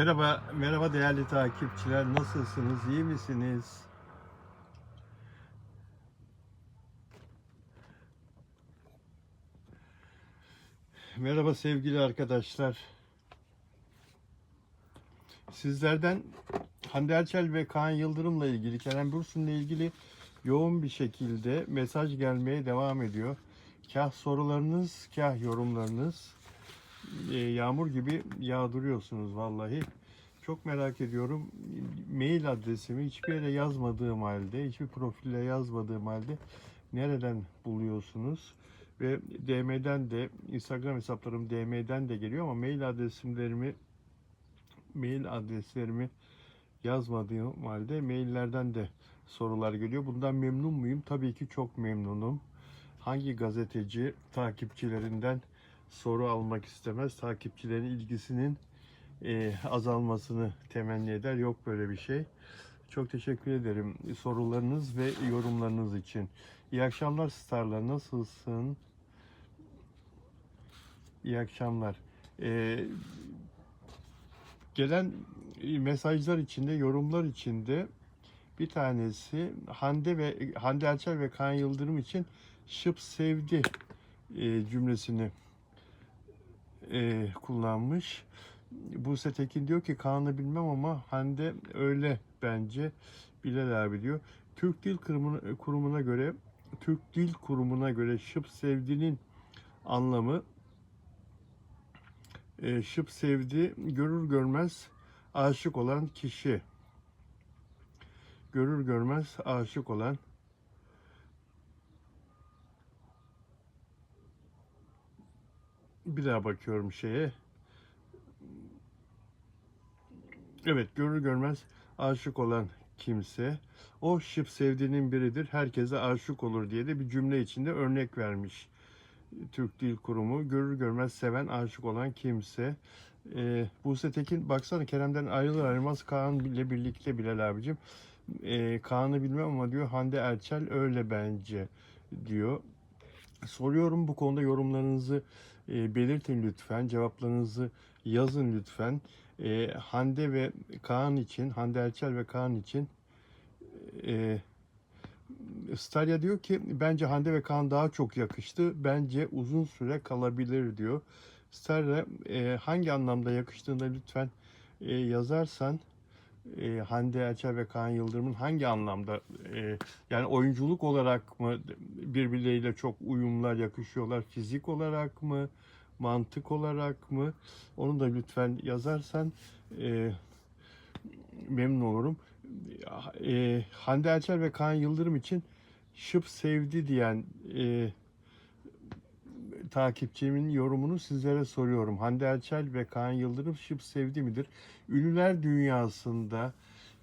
Merhaba, merhaba değerli takipçiler. Nasılsınız? İyi misiniz? Merhaba sevgili arkadaşlar. Sizlerden Hande Erçel ve Kaan Yıldırım'la ilgili, Kerem Bürsin'le ilgili yoğun bir şekilde mesaj gelmeye devam ediyor. Kah sorularınız, kah yorumlarınız yağmur gibi yağdırıyorsunuz vallahi. Çok merak ediyorum. Mail adresimi hiçbir yere yazmadığım halde, hiçbir profille yazmadığım halde nereden buluyorsunuz? Ve DM'den de, Instagram hesaplarım DM'den de geliyor ama mail adresimlerimi mail adreslerimi yazmadığım halde maillerden de sorular geliyor. Bundan memnun muyum? Tabii ki çok memnunum. Hangi gazeteci takipçilerinden soru almak istemez? Takipçilerin ilgisinin e, azalmasını temenni eder. Yok böyle bir şey. Çok teşekkür ederim sorularınız ve yorumlarınız için. İyi akşamlar starlar. Nasılsın? İyi akşamlar. Ee, gelen mesajlar içinde, yorumlar içinde bir tanesi Hande ve Hande Erçel ve Kaan Yıldırım için şıp sevdi e, cümlesini e, kullanmış. Buse Tekin diyor ki Kaan'ı bilmem ama Hande öyle bence Bilal abi diyor. Türk Dil Kurumu'na, göre Türk Dil Kurumu'na göre şıp sevdinin anlamı e, şıp sevdi görür görmez aşık olan kişi. Görür görmez aşık olan bir daha bakıyorum şeye. Evet görür görmez aşık olan kimse o şıp sevdiğinin biridir. Herkese aşık olur diye de bir cümle içinde örnek vermiş. Türk Dil Kurumu görür görmez seven aşık olan kimse. Ee, Buse Tekin baksana Kerem'den ayrılır ayrılmaz Kaan ile birlikte Bilal abicim. Ee, Kaan'ı bilmem ama diyor Hande Erçel öyle bence diyor. Soruyorum bu konuda yorumlarınızı e, belirtin lütfen. Cevaplarınızı yazın lütfen. E, Hande ve Kaan için, Hande Erçel ve Kaan için e, Stalya diyor ki bence Hande ve Kaan daha çok yakıştı. Bence uzun süre kalabilir diyor. Stalya e, hangi anlamda yakıştığını da lütfen e, yazarsan e, Hande Erçel ve Kaan Yıldırım'ın hangi anlamda e, yani oyunculuk olarak mı birbirleriyle çok uyumlar yakışıyorlar fizik olarak mı mantık olarak mı onu da lütfen yazarsan e, memnun olurum. E, Hande Erçel ve Kaan Yıldırım için şıp sevdi diyen e, takipçimin yorumunu sizlere soruyorum. Hande Erçel ve Kaan Yıldırım şıp sevdi midir? Ünlüler dünyasında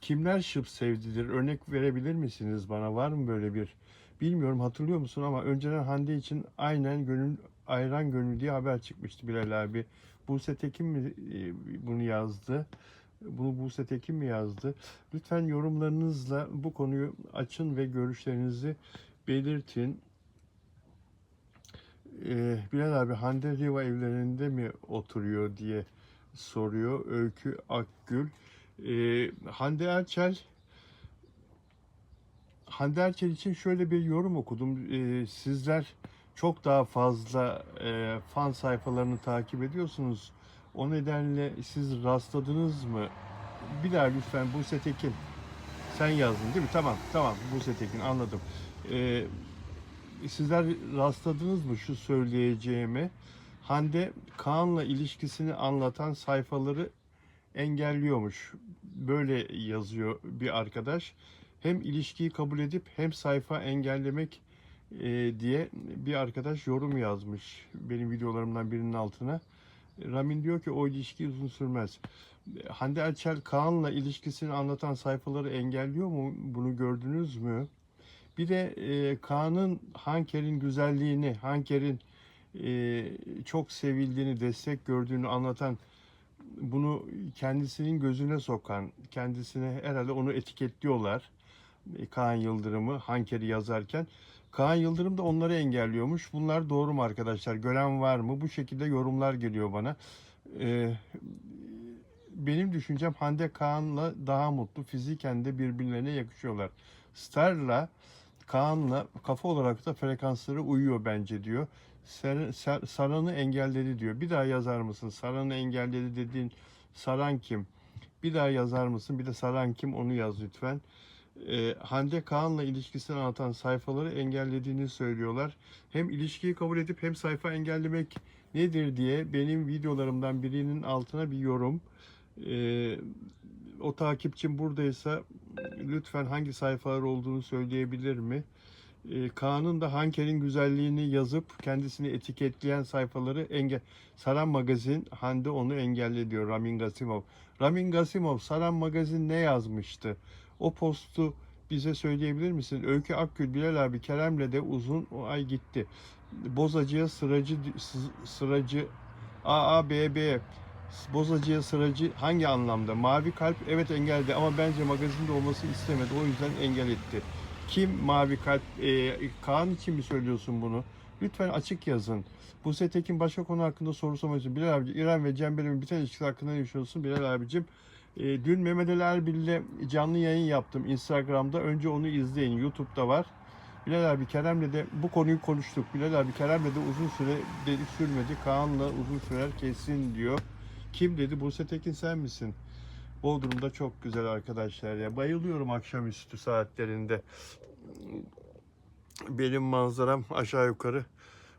kimler şıp sevdidir? Örnek verebilir misiniz bana? Var mı böyle bir? Bilmiyorum hatırlıyor musun ama önceden Hande için aynen gönül ayran gönül diye haber çıkmıştı Bilal abi. Buse Tekin mi e, bunu yazdı? Bunu Buse Tekin mi yazdı? Lütfen yorumlarınızla bu konuyu açın ve görüşlerinizi belirtin. Ee, Bilal abi Hande Riva evlerinde mi oturuyor diye soruyor Öykü Akgül. Ee, Hande Erçel Hande Erçel için şöyle bir yorum okudum. Ee, sizler çok daha fazla e, fan sayfalarını takip ediyorsunuz. O nedenle siz rastladınız mı? Bir daha lütfen Buse Tekin. Sen yazdın değil mi? Tamam, tamam Buse Tekin anladım. Ee, sizler rastladınız mı şu söyleyeceğime? Hande Kaan'la ilişkisini anlatan sayfaları engelliyormuş. Böyle yazıyor bir arkadaş. Hem ilişkiyi kabul edip hem sayfa engellemek e, diye bir arkadaş yorum yazmış benim videolarımdan birinin altına. Ramin diyor ki o ilişki uzun sürmez. Hande Erçel Kaan'la ilişkisini anlatan sayfaları engelliyor mu? Bunu gördünüz mü? Bir de e, Kaan'ın Hanker'in güzelliğini, Hanker'in e, çok sevildiğini, destek gördüğünü anlatan, bunu kendisinin gözüne sokan, kendisine herhalde onu etiketliyorlar. E, Kaan Yıldırım'ı Hanker'i yazarken. Kaan Yıldırım da onları engelliyormuş. Bunlar doğru mu arkadaşlar? Gören var mı? Bu şekilde yorumlar geliyor bana. Ee, benim düşüncem Hande Kaan'la daha mutlu. Fiziken de birbirlerine yakışıyorlar. Star'la Kaan'la kafa olarak da frekansları uyuyor bence diyor. Ser, Ser- Saran'ı engelledi diyor. Bir daha yazar mısın? Saran'ı engelledi dediğin Saran kim? Bir daha yazar mısın? Bir de Saran kim? Onu yaz lütfen. Ee, Hande Kaan'la ilişkisini anlatan sayfaları engellediğini söylüyorlar. Hem ilişkiyi kabul edip hem sayfa engellemek nedir diye benim videolarımdan birinin altına bir yorum. Ee, o takipçim buradaysa lütfen hangi sayfalar olduğunu söyleyebilir mi? Ee, Kaan'ın da Hanker'in güzelliğini yazıp kendisini etiketleyen sayfaları engel... Saran Magazin Hande onu engelle diyor Ramin Gasimov. Ramin Gasimov Saran Magazin ne yazmıştı? O postu bize söyleyebilir misin? Öykü Akgül Bilal abi Kerem'le de uzun o ay gitti. Bozacıya sıracı sı- sıracı AABB Bozacıya sıracı hangi anlamda? Mavi kalp evet engelledi ama bence magazinde olması istemedi. O yüzden engel etti. Kim mavi kalp? Ee, Kaan için mi söylüyorsun bunu? Lütfen açık yazın. Buse Tekin başka konu hakkında soru sormak için. Bilal abi İrem ve Cem Belem'in biten ilişkisi hakkında ne düşünüyorsun? Bilal abicim e, dün Mehmet Ali Erbil'le canlı yayın yaptım Instagram'da. Önce onu izleyin. YouTube'da var. Bilal abi Kerem'le de bu konuyu konuştuk. Bilal abi Kerem'le de uzun süre dedik sürmedi. Kaan'la uzun sürer kesin diyor. Kim dedi? Buse Tekin sen misin? Bodrum'da çok güzel arkadaşlar ya. Bayılıyorum akşamüstü saatlerinde. Benim manzaram aşağı yukarı.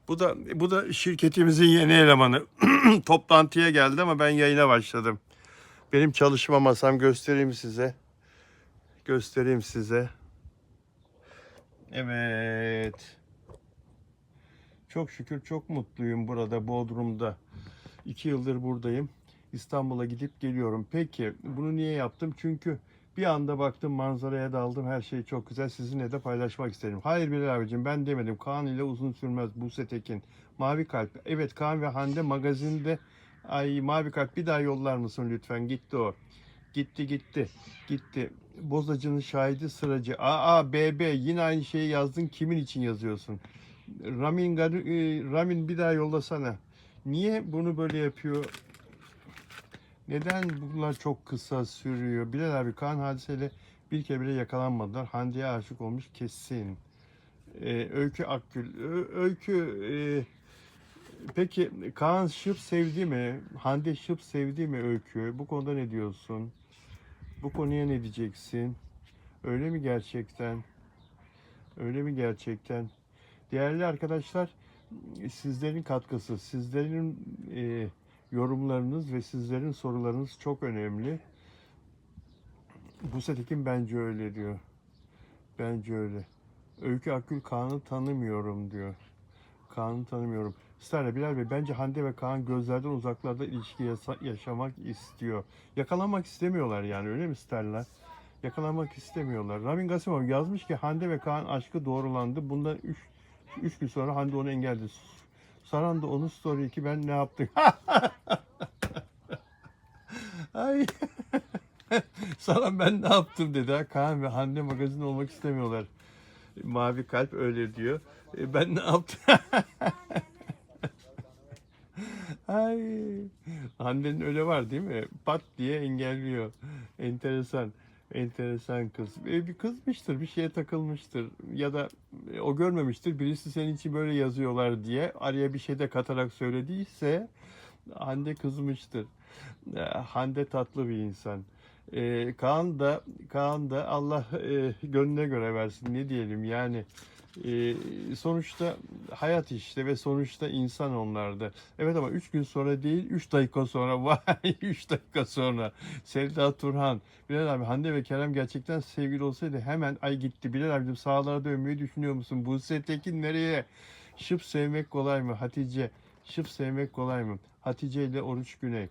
Bu da bu da şirketimizin yeni elemanı. Toplantıya geldi ama ben yayına başladım. Benim çalışma masam göstereyim size. Göstereyim size. Evet. Çok şükür çok mutluyum burada Bodrum'da. İki yıldır buradayım. İstanbul'a gidip geliyorum. Peki bunu niye yaptım? Çünkü bir anda baktım manzaraya daldım. Her şey çok güzel. Sizinle de paylaşmak isterim. Hayır Bilal abicim ben demedim. Kaan ile uzun sürmez. Buse Tekin. Mavi Kalp. Evet Kaan ve Hande magazinde Ay Mavi Kalp bir daha yollar mısın lütfen? Gitti o. Gitti gitti. Gitti. Bozacının şahidi sıracı. Aa BB yine aynı şeyi yazdın. Kimin için yazıyorsun? Ramin, e, Ramin bir daha yollasana. Niye bunu böyle yapıyor? Neden bunlar çok kısa sürüyor? Bilal abi Kaan hadiseyle bir kere bile yakalanmadılar. Hande'ye aşık olmuş kesin. Ee, Öykü Akgül. Ö- Öykü e, peki Kaan Şıp sevdi mi? Hande Şıp sevdi mi Öykü? Bu konuda ne diyorsun? Bu konuya ne diyeceksin? Öyle mi gerçekten? Öyle mi gerçekten? Değerli arkadaşlar, sizlerin katkısı, sizlerin e, yorumlarınız ve sizlerin sorularınız çok önemli. Bu Tekin bence öyle diyor. Bence öyle. Öykü Akgül Kaan'ı tanımıyorum diyor. Kaan'ı tanımıyorum. Starla Bilal Bey bence Hande ve Kaan gözlerden uzaklarda ilişki yaşamak istiyor. Yakalanmak istemiyorlar yani öyle mi Starla? Yakalanmak istemiyorlar. Ramin Gasimov yazmış ki Hande ve Kaan aşkı doğrulandı. Bundan 3 3 gün sonra Hande onu engelledi. Saran da onun story ki ben ne yaptım? Ay. Saran ben ne yaptım dedi. ha. Kaan ve Hande magazin olmak istemiyorlar. Mavi kalp öyle diyor. E, ben ne yaptım? Ay. Hande'nin öyle var değil mi? Pat diye engelliyor. Enteresan. Enteresan kız. E, bir kızmıştır, bir şeye takılmıştır. Ya da e, o görmemiştir. Birisi senin için böyle yazıyorlar diye araya bir şey de katarak söylediyse Hande kızmıştır. E, Hande tatlı bir insan. E, Kaan da Kaan da Allah e, gönlüne göre versin. Ne diyelim yani. E, sonuçta hayat işte ve sonuçta insan onlar da. Evet ama 3 gün sonra değil 3 dakika sonra vay 3 dakika sonra Sevda Turhan Bilal abi Hande ve Kerem gerçekten sevgili olsaydı hemen ay gitti. Bilal abicim sahalara dönmeyi düşünüyor musun? Buse Tekin nereye? Şıp sevmek kolay mı? Hatice. Şıp sevmek kolay mı? Hatice ile Oruç Güney.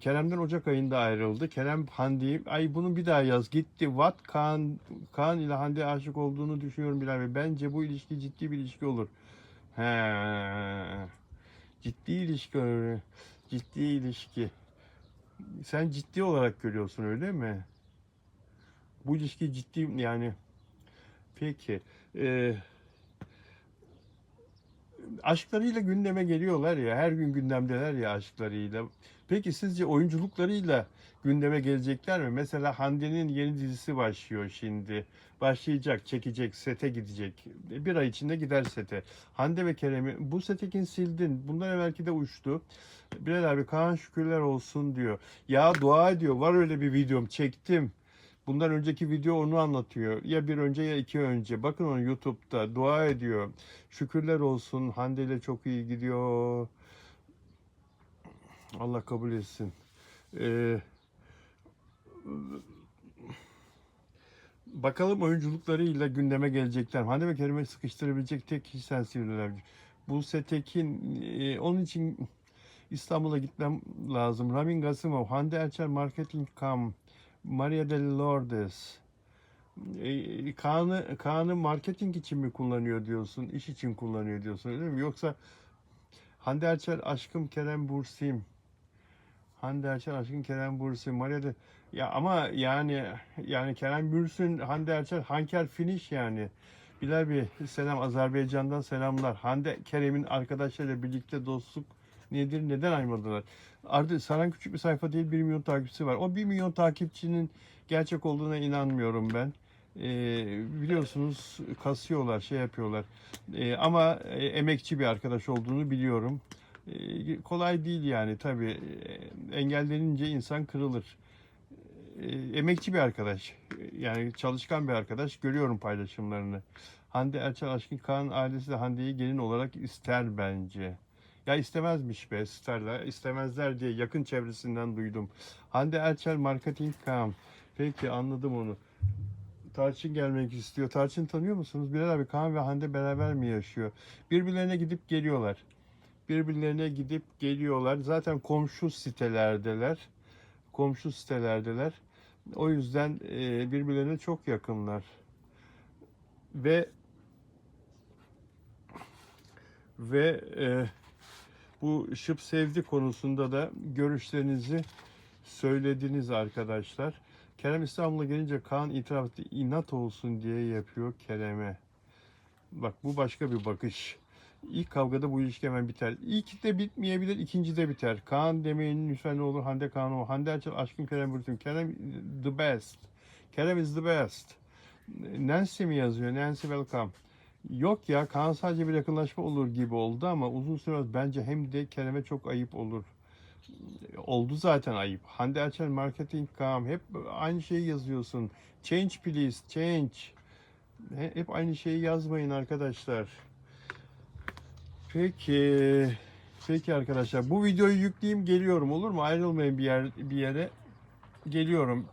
Kerem'den Ocak ayında ayrıldı. Kerem Hande'yi ay bunu bir daha yaz. Gitti. What? Kaan, Kaan ile Hande aşık olduğunu düşünüyorum Bilal Bey. Bence bu ilişki ciddi bir ilişki olur. He. Ciddi ilişki. Ciddi ilişki. Sen ciddi olarak görüyorsun öyle mi? Bu ilişki ciddi yani. Peki. Ee, aşklarıyla gündeme geliyorlar ya. Her gün gündemdeler ya aşklarıyla. Peki sizce oyunculuklarıyla gündeme gelecekler mi? Mesela Hande'nin yeni dizisi başlıyor şimdi. Başlayacak, çekecek, sete gidecek. Bir ay içinde gider sete. Hande ve Kerem'i bu setekin sildin. Bundan evvelki de uçtu. Bilal abi Kaan şükürler olsun diyor. Ya dua ediyor. Var öyle bir videom çektim. Bundan önceki video onu anlatıyor. Ya bir önce ya iki önce. Bakın onu YouTube'da dua ediyor. Şükürler olsun. Hande ile çok iyi gidiyor. Allah kabul etsin. Ee, bakalım oyunculuklarıyla gündeme gelecekler. Hande ve Kerim'i sıkıştırabilecek tek kişi sensin abi. Buse Tekin, e, onun için İstanbul'a gitmem lazım. Ramin Gasimov, Hande Erçel Marketing Kam, Maria de Lourdes. E, Kaan'ı, Kaan'ı marketing için mi kullanıyor diyorsun, iş için kullanıyor diyorsun öyle mi? Yoksa Hande Erçel aşkım Kerem Bursim. Hande Erçel aşkım Kerem Bursim. Maria de ya ama yani yani Kerem Bürsin, Hande Erçel, Hanker Finish yani. Bilal Bey selam Azerbaycan'dan selamlar. Hande Kerem'in arkadaşlarıyla birlikte dostluk nedir neden ayrılmadılar? Artık Saran küçük bir sayfa değil 1 milyon takipçisi var. O 1 milyon takipçinin gerçek olduğuna inanmıyorum ben. Ee, biliyorsunuz kasıyorlar şey yapıyorlar. Ee, ama e, emekçi bir arkadaş olduğunu biliyorum. Ee, kolay değil yani tabii. Ee, engellenince insan kırılır. Ee, emekçi bir arkadaş. Yani çalışkan bir arkadaş. Görüyorum paylaşımlarını. Hande Erçel Aşkın Kaan ailesi de Hande'yi gelin olarak ister bence. Ya istemezmiş be isterler. istemezler diye yakın çevresinden duydum. Hande Erçel Marketing Kaan. Peki anladım onu. Tarçın gelmek istiyor. Tarçın tanıyor musunuz? Bilal abi Kaan ve Hande beraber mi yaşıyor? Birbirlerine gidip geliyorlar. Birbirlerine gidip geliyorlar. Zaten komşu sitelerdeler. Komşu sitelerdeler. O yüzden e, birbirlerine çok yakınlar. Ve ve e, bu şıp sevdi konusunda da görüşlerinizi söylediniz arkadaşlar. Kerem İstanbul'a gelince Kaan itiraf etti. inat olsun diye yapıyor Kerem'e. Bak bu başka bir bakış. İlk kavgada bu ilişki hemen biter. İlk de bitmeyebilir, ikinci de biter. Kaan demeyin lütfen ne olur. Hande Kaan o. Hande Erçel aşkım Kerem Bürtün. Kerem the best. Kerem is the best. Nancy mi yazıyor? Nancy welcome. Yok ya Kaan sadece bir yakınlaşma olur gibi oldu ama uzun süre bence hem de Kerem'e çok ayıp olur. Oldu zaten ayıp. Hande Erçel Marketing Kaan hep aynı şeyi yazıyorsun. Change please, change. He- Hep aynı şeyi yazmayın arkadaşlar. Peki. Peki arkadaşlar bu videoyu yükleyeyim geliyorum olur mu? Ayrılmayın bir yer bir yere. Geliyorum.